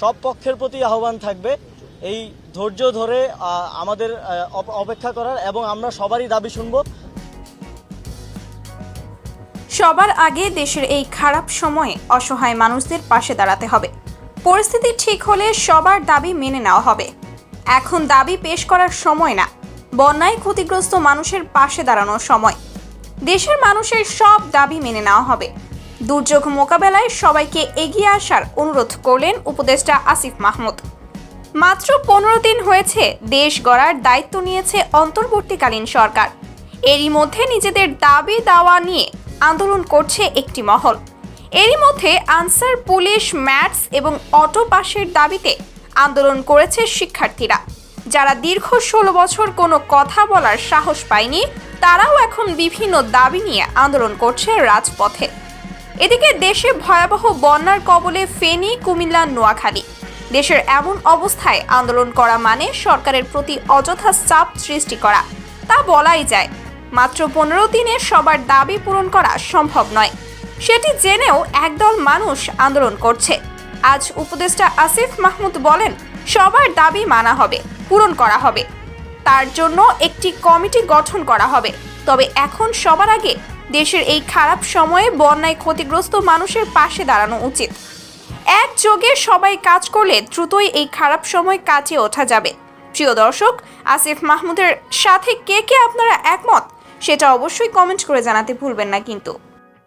সব পক্ষের প্রতি আহ্বান থাকবে। এই ধৈর্য ধরে আমাদের অপেক্ষা করার এবং আমরা সবারই দাবি শুনব। সবার আগে দেশের এই খারাপ সময়ে অসহায় মানুষদের পাশে দাঁড়াতে হবে। পরিস্থিতি ঠিক হলে সবার দাবি মেনে নেওয়া হবে। এখন দাবি পেশ করার সময় না, বন্যায় ক্ষতিগ্রস্ত মানুষের পাশে দাঁড়ানোর সময়। দেশের মানুষের সব দাবি মেনে নেওয়া হবে। দুর্যোগ মোকাবেলায় সবাইকে এগিয়ে আসার অনুরোধ করলেন উপদেষ্টা আসিফ মাহমুদ। মাত্র পনেরো দিন হয়েছে দেশ গড়ার দায়িত্ব নিয়েছে অন্তর্বর্তীকালীন সরকার। এরই মধ্যে নিজেদের দাবি দাওয়া নিয়ে আন্দোলন করছে একটি মহল। এরই মধ্যে আনসার পুলিশ, ম্যাটস এবং অটো পাসের দাবিতে আন্দোলন করেছে শিক্ষার্থীরা। যারা দীর্ঘ ষোলো বছর কোনো কথা বলার সাহস পায়নি, তারাও এখন বিভিন্ন দাবি নিয়ে আন্দোলন করছে রাজপথে। এদিকে দেশে ভয়াবহ বন্যার কবলে ফেনী, কুমিল্লা, নোয়াখালী। দেশের এমন অবস্থায় আন্দোলন করা মানে সরকারের প্রতি অযথা চাপ সৃষ্টি করা। তা বলাই যায়। মাত্র পনেরো দিনে সবার দাবি পূরণ করা সম্ভব নয়। সেটি জেনেও একদল মানুষ আন্দোলন করছে। আজ উপদেষ্টা আসিফ মাহমুদ বলেন, সবার দাবি মানা হবে, পূরণ করা হবে। তার জন্য একটি কমিটি গঠন করা হবে। তবে এখন সবার আগে দেশের এই খারাপ সময়ে বন্যায় ক্ষতিগ্রস্ত মানুষের পাশে দাঁড়ানো উচিত। একযোগে সবাই কাজ করলে দ্রুতই এই খারাপ সময় কাটিয়ে ওঠা যাবে। প্রিয় দর্শক, আসিফ মাহমুদের সাথে কে কে আপনারা একমত? সেটা অবশ্যই কমেন্ট করে জানাতে ভুলবেন না কিন্তু।